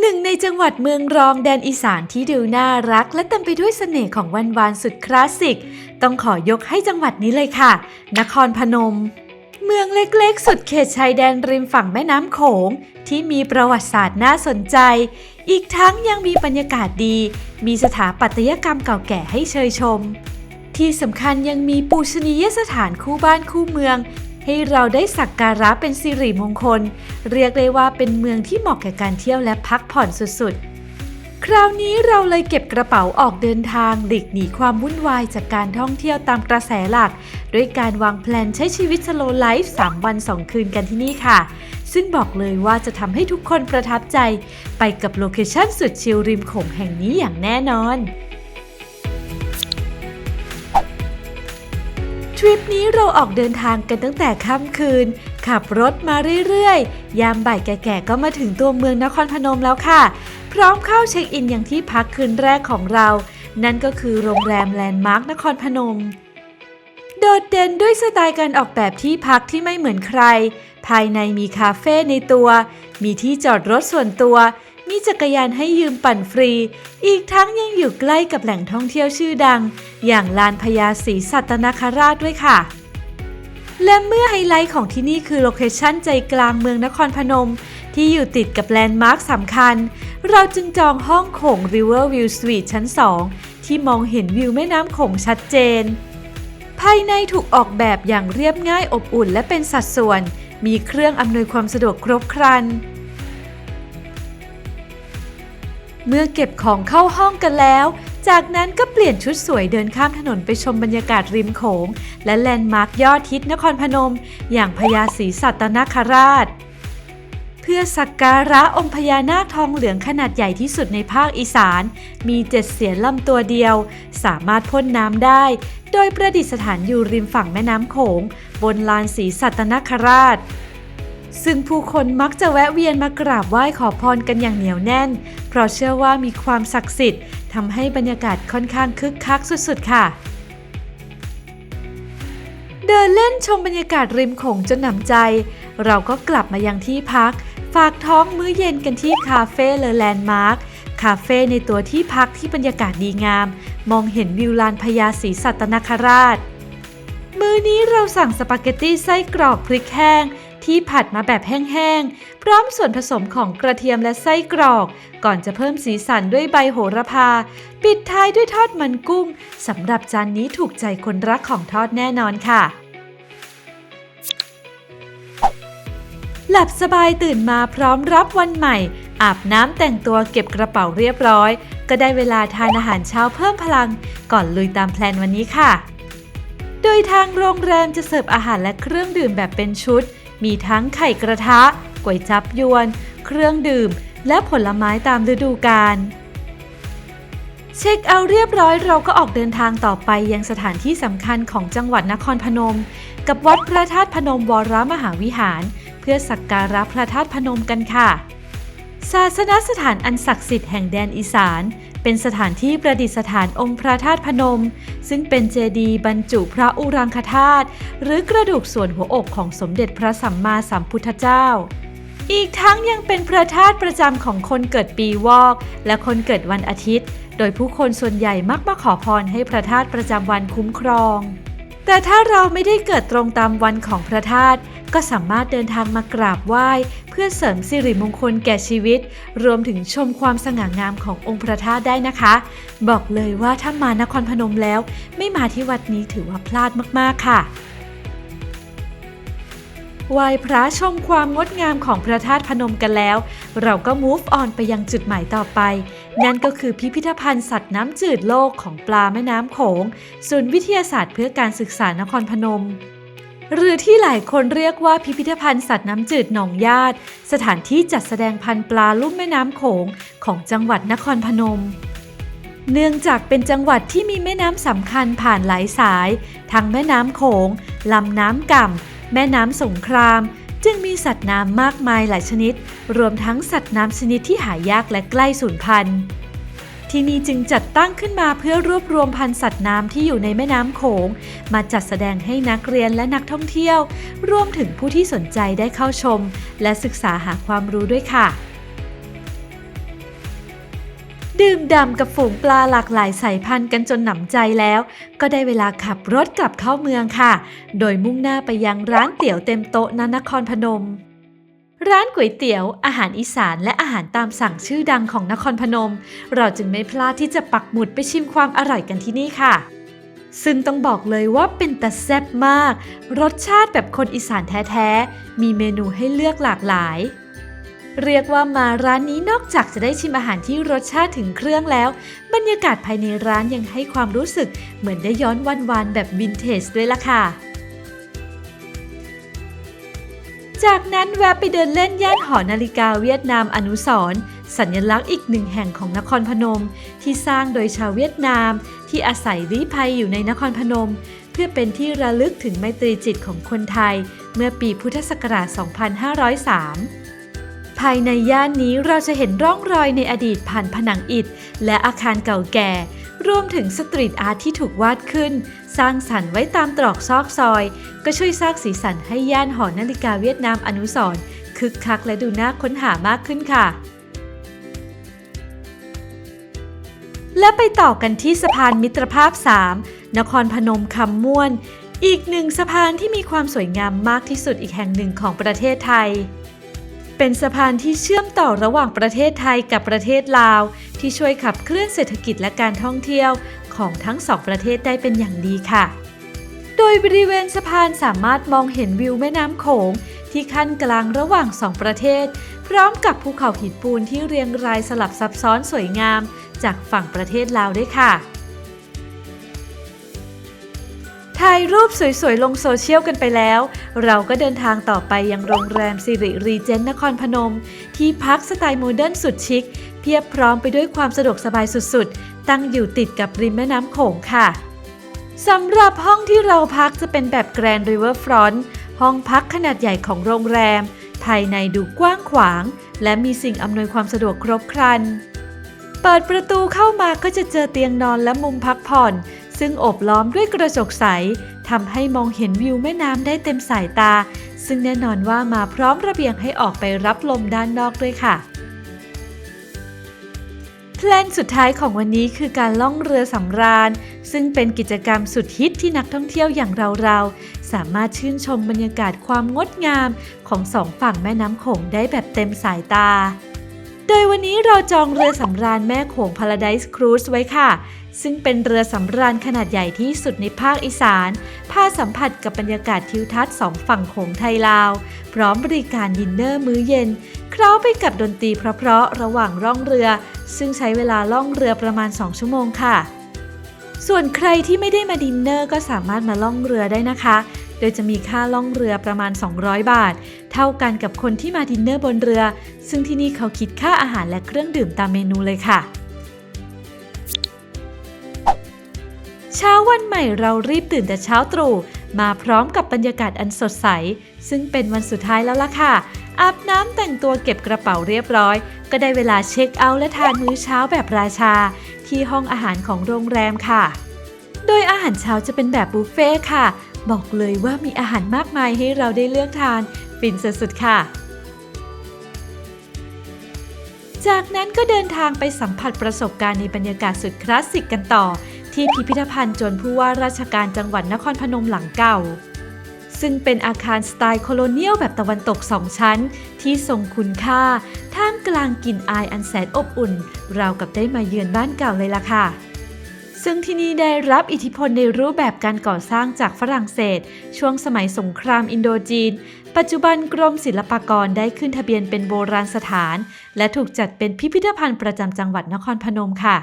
หนึ่งในจังหวัดเมืองรองแดนอีสานที่ดูน่ารัก และเต็มไปด้วยเสน่ห์ของวันวานสุดคลาสสิก ต้องขอยกให้จังหวัดนี้เลยค่ะ นครพนม เมืองเล็กๆ สุดเขตชายแดนริมฝั่งแม่น้ำโขง ที่มีประวัติศาสตร์น่าสนใจ อีกทั้งยังมีบรรยากาศดี มีสถาปัตยกรรมเก่าแก่ให้เชยชม ที่สำคัญยังมีปูชนียสถานคู่บ้านคู่เมือง ให้เราได้สักการะเป็นสิริมงคล เรียกได้ว่าเป็นเมืองที่เหมาะแก่การเที่ยวและพักผ่อนสุดๆ คราวนี้เราเลยเก็บกระเป๋าออกเดินทางหลีกหนีความวุ่นวายจากการท่องเที่ยวตามกระแสหลัก ด้วยการวางแผนใช้ชีวิตสโลไลฟ์ 3 วัน 2 คืนกันที่นี่ค่ะ ซึ่งบอกเลยว่าจะทำให้ทุกคนประทับใจ ไปกับโลเคชั่นสุดชิลริมโขงแห่งนี้อย่างแน่นอน ปนี้เราออกเดินทางกันตั้งแต่ค่ำคืน ขับรถมาเรื่อยๆ ยามบ่ายแก่ๆก็มาถึงตัวเมืองนครพนมแล้วค่ะ พร้อมเข้าเช็คอินอย่างที่พักคืนแรกของเรา นั่นก็คือโรงแรมแลนด์มาร์คนครพนม โดดเด่นด้วยสไตล์การออกแบบที่พักที่ไม่เหมือนใคร ภายในมีคาเฟ่ในตัว มีที่จอดรถส่วนตัว มีจักรยานให้ยืมปั่นฟรี อีกทั้งยังอยู่ใกล้กับแหล่งท่องเที่ยวชื่อดัง อย่างลานพญาศรีสัตนคราชด้วยค่ะ และเมื่อไฮไลท์ของที่นี่คือโลเคชั่นใจกลางเมืองนครพนม ที่อยู่ติดกับแลนด์มาร์คสำคัญ เราจึงจองห้องโขง River View Suite ชั้น 2 ที่มองเห็นวิวแม่น้ำโขงชัดเจน ภายในถูกออกแบบอย่างเรียบง่ายอบอุ่นและเป็นสัดส่วน มีเครื่องอำนวยความสะดวกครบครันเมื่อเก็บของเข้าห้องกันแล้ว จากนั้นก็เปลี่ยนชุดสวยเดินข้ามถนนไปชมบรรยากาศริมโขง และแลนด์มาร์คยอดฮิตนครพนม อย่างพญาศรีสัตนคราช เพื่อสักการะองค์พญานาคทองเหลืองขนาดใหญ่ที่สุดในภาคอีสาน มีเจ็ดเสียนลำตัวเดียว สามารถพ่นน้ำได้ โดยประดิษฐานอยู่ริมฝั่งแม่น้ำโขง บนลานศรีสัตนคราชซึ่งผู้คนมักจะแวะเวียนมากราบไหว้ขอพรกันอย่างเหนียวแน่น เพราะเชื่อว่ามีความศักดิ์สิทธิ์ ทำให้บรรยากาศค่อนข้างคึกคักสุดๆ ค่ะ เดินเล่นชมบรรยากาศริมโขงจนหนำใจ เราก็กลับมายังที่พัก ฝากท้องมื้อเย็นกันที่คาเฟ่เลอแลนด์มาร์คคาเฟ่ในตัวที่พักที่บรรยากาศดีงาม มองเห็นวิวลานพญาศรีสัตนคราช มื้อนี้เราสั่งสปาเกตตี้ไส้กรอกพริกแห้ง ที่ผัดมาแบบแห้งๆ พร้อมส่วนผสมของกระเทียมและไส้กรอก ก่อนจะเพิ่มสีสันด้วยใบโหระพา ปิดท้ายด้วยทอดมันกุ้งสำหรับจานนี้ถูกใจคนรักของทอดแน่นอนค่ะ หลับสบายตื่นมาพร้อมรับวันใหม่ อาบน้ำแต่งตัวเก็บกระเป๋าเรียบร้อย ก็ได้เวลาทานอาหารเช้าเพิ่มพลัง ก่อนลุยตามแพลนวันนี้ค่ะโดยทางโรงแรมจะเสิร์ฟอาหารและเครื่องดื่มแบบเป็นชุด มีทั้งไข่กระทะก๋วยจับยวน เครื่องดื่ม และผลไม้ตามฤดูกาลเช็คเอาเรียบร้อยเราก็ออกเดินทางต่อไปยังสถานที่สำคัญของจังหวัดนครพนม กับวัดพระธาตุพนมวรมหาวิหาร เพื่อสักการะพระธาตุพนมกันค่ะ ศาสนสถานอันศักดิ์สิทธิ์แห่งแดนอีสาน เป็นสถานที่ประดิษฐานองค์พระธาตุพนม ซึ่งเป็นเจดีย์บรรจุพระอุรังคธาตุหรือกระดูกส่วนหัวอกของสมเด็จพระสัมมาสัมพุทธเจ้า อีกทั้งยังเป็นพระธาตุประจำของคนเกิดปีวอก และคนเกิดวันอาทิตย์ โดยผู้คนส่วนใหญ่มักมาขอพรให้พระธาตุประจำวันคุ้มครอง แต่ถ้าเราไม่ได้เกิดตรงตามวันของพระธาตุ ก็สามารถเดินทางมากราบไหว้ เพื่อเสริมสิริมงคลแก่ชีวิต รวมถึงชมความสง่างามขององค์พระธาตุได้นะคะ บอกเลยว่าถ้ามานครพนมแล้ว ไม่มาที่วัดนี้ถือว่าพลาดมากๆค่ะไหว้พระชมความงดงามของพระธาตุพนมกันแล้ว เราก็ move on ไปยังจุดหมายต่อไป นั่นก็คือพิพิธภัณฑ์สัตว์น้ำจืดโลกของปลาแม่น้ำโขง ศูนย์วิทยาศาสตร์เพื่อการศึกษานครพนม หรือที่หลายคนเรียกว่าพิพิธภัณฑ์สัตว์น้ำจืดหนองญาติ สถานที่จัดแสดงพันธุ์ปลาลุ่มแม่น้ำโขงของจังหวัดนครพนม เนื่องจากเป็นจังหวัดที่มีแม่น้ำสำคัญผ่านหลายสาย ทั้งแม่น้ำโขงลำน้ำก่ำแม่น้ำสงคราม จึงมีสัตว์น้ำมากมายหลายชนิด รวมทั้งสัตว์น้ำชนิดที่หายากและใกล้สูญพันธุ์ ที่นี่จึงจัดตั้งขึ้นมาเพื่อรวบรวมพันธุ์สัตว์น้ำที่อยู่ในแม่น้ำโขง มาจัดแสดงให้นักเรียนและนักท่องเที่ยว รวมถึงผู้ที่สนใจได้เข้าชม และศึกษาหาความรู้ด้วยค่ะ ดื่มด่ำกับฝูงปลาหลากหลายสายพันธุ์กันจนหนำใจแล้ว ก็ได้เวลาขับรถกลับเข้าเมืองค่ะ โดยมุ่งหน้าไปยังร้านเตี๋ยวเต็มโต๊ะณนครพนม ร้านก๋วยเตี๋ยว อาหารอีสานและอาหารตามสั่งชื่อดังของนครพนม เราจึงไม่พลาดที่จะปักหมุดไปชิมความอร่อยกันที่นี่ค่ะ ซึ่งต้องบอกเลยว่าเป็นตะแซ่บมาก รสชาติแบบคนอีสานแท้ๆ มีเมนูให้เลือกหลากหลาย เรียกว่ามาร้านนี้นอกจากจะได้ชิมอาหารที่รสชาติถึงเครื่องแล้ว บรรยากาศภายในร้านยังให้ความรู้สึกเหมือนได้ย้อนวันวานแบบวินเทจด้วยล่ะค่ะ จากนั้นแวะไปเดินเล่นย่านหอนาฬิกาเวียดนามอนุสรสัญลักษณ์อีกหนึ่งแห่งของนครพนม ที่สร้างโดยชาวเวียดนาม ที่อาศัยลี้ภัยอยู่ในนครพนม เพื่อเป็นที่ระลึกถึงไมตรีจิตของคนไทย เมื่อปีพุทธศักราช 2503ภายในย่านนี้เราจะเห็นร่องรอยในอดีตผ่านผนังอิฐ และอาคารเก่าแก่ รวมถึงสตรีทอาร์ตที่ถูกวาดขึ้น สร้างสรรค์ไว้ตามตรอกซอกซอย ก็ช่วยสร้างสีสันให้ย่านหอนาฬิกาเวียดนามอนุสรณ์คึกคักและดูน่าค้นหามากขึ้นค่ะ และไปต่อกันที่สะพานมิตรภาพ 3 นครพนมคำม่วน อีกหนึ่งสะพานที่มีความสวยงามมากที่สุดอีกแห่งหนึ่งของประเทศไทย เป็นสะพานที่เชื่อมต่อระหว่างประเทศไทยกับประเทศลาว ที่ช่วยขับเคลื่อนเศรษฐกิจและการท่องเที่ยวของทั้งสองประเทศได้เป็นอย่างดีค่ะ โดยบริเวณสะพานสามารถมองเห็นวิวแม่น้ำโขงที่ขั้นกลางระหว่างสองประเทศ พร้อมกับภูเขาหินปูนที่เรียงรายสลับซับซ้อนสวยงาม จากฝั่งประเทศลาวด้วยค่ะ ถ่ายรูปสวยๆ ลงโซเชียลกันไปแล้ว เราก็เดินทางต่อไปยังโรงแรมสิริรีเจนต์นครพนม ที่พักสไตล์โมเดิร์นสุดชิค เพียบพร้อมไปด้วยความสะดวกสบายสุดๆ ตั้งอยู่ติดกับริมแม่น้ำโขงค่ะสำหรับห้องที่เราพักจะเป็นแบบแกรนด์ริเวอร์ฟรอนต์ห้องพักขนาดใหญ่ของโรงแรม ภายในดูกว้างขวาง และมีสิ่งอำนวยความสะดวกครบครัน เปิดประตูเข้ามาก็จะเจอเตียงนอนและมุมพักผ่อน ซึ่งโอบล้อมด้วยกระจกใสทำให้มองเห็นวิวแม่น้ำได้เต็มสายตา ซึ่งแน่นอนว่ามาพร้อมระเบียงให้ออกไปรับลมด้านนอกด้วยค่ะแพลนสุดท้ายของวันนี้คือการล่องเรือสำราญ ซึ่งเป็นกิจกรรมสุดฮิตที่นักท่องเที่ยวอย่างเราๆ สามารถชื่นชมบรรยากาศความงดงามของสองฝั่งแม่น้ำโขงได้แบบเต็มสายตา ดยวันนี้เราจองเรือสำราญแม่โขง Paradise Cruise ไว้ค่ะ ซึ่งเป็นเรือสำราญขนาดใหญ่ที่สุดในภาคอีสาน พาสัมผัสกับบรรยากาศทิวทัศน์สองฝั่งโขงไทยลาว พร้อมบริการดินเนอร์มื้อเย็น เคล้าไปกับดนตรีเพราะๆระหว่างร่องเรือ ซึ่งใช้เวลาล่องเรือประมาณ 2 ชั่วโมงค่ะ ส่วนใครที่ไม่ได้มาดินเนอร์ก็สามารถมาล่องเรือได้นะคะ โดยจะมีค่าล่องเรือประมาณ 200 บาท เท่ากันกับคนที่มาดินเนอร์บนเรือ ซึ่งที่นี่เขาคิดค่าอาหารและเครื่องดื่มตามเมนูเลยค่ะเช้าวันใหม่เรารีบตื่นแต่เช้าตรู่มาพร้อมกับบรรยากาศอันสดใส ซึ่งเป็นวันสุดท้ายแล้วล่ะค่ะ อาบน้ำแต่งตัวเก็บกระเป๋าเรียบร้อย ก็ได้เวลาเช็คเอาท์และทานมื้อเช้าแบบราชา ที่ห้องอาหารของโรงแรมค่ะ โดยอาหารเช้าจะเป็นแบบบุฟเฟ่ค่ะ บอกเลยว่ามีอาหารมากมายให้เราได้เลือกทานฟินสุดๆค่ะ จากนั้นก็เดินทางไปสัมผัสประสบการณ์ในบรรยากาศสุดคลาสสิกกันต่อ ที่พิพิธภัณฑ์จวนผู้ว่าราชการจังหวัดนครพนมหลังเก่า ซึ่งเป็นอาคารสไตล์โคโลเนียลแบบตะวันตกสองชั้น ที่ทรงคุณค่า ท่ามกลางกลิ่นอายอันแสนอบอุ่น ราวกับได้มาเยือนบ้านเก่าเลยล่ะค่ะ ซึ่งที่นี่ได้รับอิทธิพลในรูปแบบการก่อสร้างจากฝรั่งเศส ช่วงสมัยสงครามอินโดจีน ปัจจุบันกรมศิลปากรได้ขึ้นทะเบียนเป็นโบราณสถาน และถูกจัดเป็นพิพิธภัณฑ์ประจำจังหวัดนครพนมค่ะ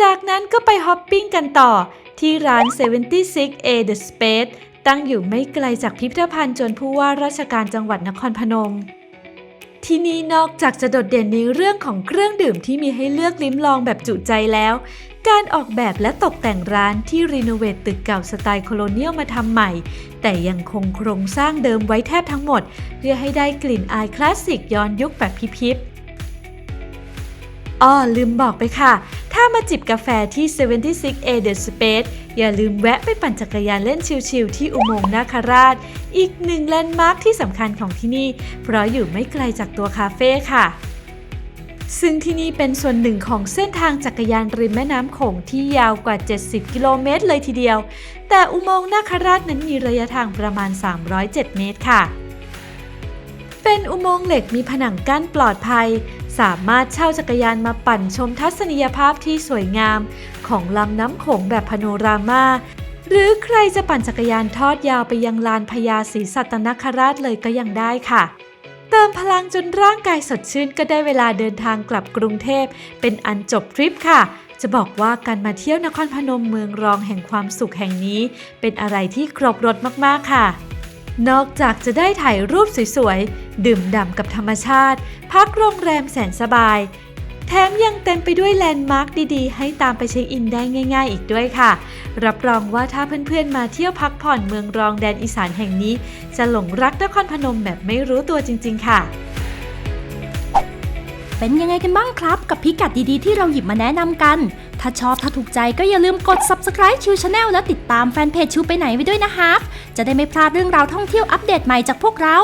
จากนั้นก็ไปฮอปปิ้งกันต่อ ที่ร้าน 76 A The Space ตั้งอยู่ไม่ไกลจากพิพิธภัณฑ์จนผู้ว่าราชการจังหวัดนครพนม ที่นี่นอกจากจะโดดเด่นในเรื่องของเครื่องดื่มที่มีให้เลือกลิ้มลองแบบจุใจแล้ว การออกแบบและตกแต่งร้านที่รีโนเวทตึกเก่าสไตล์โคโลเนียลมาทำใหม่ แต่ยังคงโครงสร้างเดิมไว้แทบทั้งหมด เพื่อให้ได้กลิ่นอายคลาสสิกย้อนยุคแบบพิบๆ อ้อลืมบอกไปค่ะ ถ้ามาจิบกาแฟที่ 76 A The Space อย่าลืมแวะไปปั่นจักรยานเล่นชิลๆที่อุโมงค์นาคราช อีกหนึ่งแลนด์มาร์คที่สำคัญของที่นี่ เพราะอยู่ไม่ไกลจากตัวคาเฟ่ค่ะซึ่งที่นี่เป็นส่วนหนึ่งของเส้นทางจักรยานริมแม่น้ำโขงที่ยาวกว่า 70 กิโลเมตรเลยทีเดียว แต่อุโมงค์นาคราชนั้นมีระยะทางประมาณ 307 เมตรค่ะ เป็นอุโมงค์เหล็กมีผนังกั้นปลอดภัย สามารถเช่าจักรยานมาปั่นชมทัศนียภาพที่สวยงาม ของลำน้ำโขงแบบพาโนรามาหรือใครจะปั่นจักรยานทอดยาวไปยังลานพญาศรีสัตนคราชเลยก็ยังได้ค่ะ เติมพลังจนร่างกายสดชื่นก็ได้เวลาเดินทางกลับกรุงเทพ เป็นอันจบทริปค่ะ จะบอกว่าการมาเที่ยวนครพนมเมืองรองแห่งความสุขแห่งนี้ เป็นอะไรที่ครบรถมากๆค่ะ นอกจากจะได้ถ่ายรูปสวยๆ ดื่มด่ำกับธรรมชาติ พักโรงแรมแสนสบาย แถมยังเต็มไปด้วยแลนด์มาร์คดีๆ ให้ตามไปเช็คอินได้ง่าย ๆ อีกด้วยค่ะ รับรองว่าถ้าเพื่อนๆ มาเที่ยวพักผ่อนเมืองรองแดนอีสานแห่งนี้ จะหลงรักนครพนมแบบไม่รู้ตัวจริง ๆ ค่ะเป็นยังไงกันบ้างครับ กับพิกัดดีๆที่เราหยิบมาแนะนำกัน ถ้าชอบถ้าถูกใจก็อย่าลืมกด subscribe ชิวชาแนลและติดตามแฟนเพจชิวไปไหนไว้ด้วยนะครับจะได้ไม่พลาดเรื่องราวท่องเที่ยวอัปเดตใหม่จากพวกเรา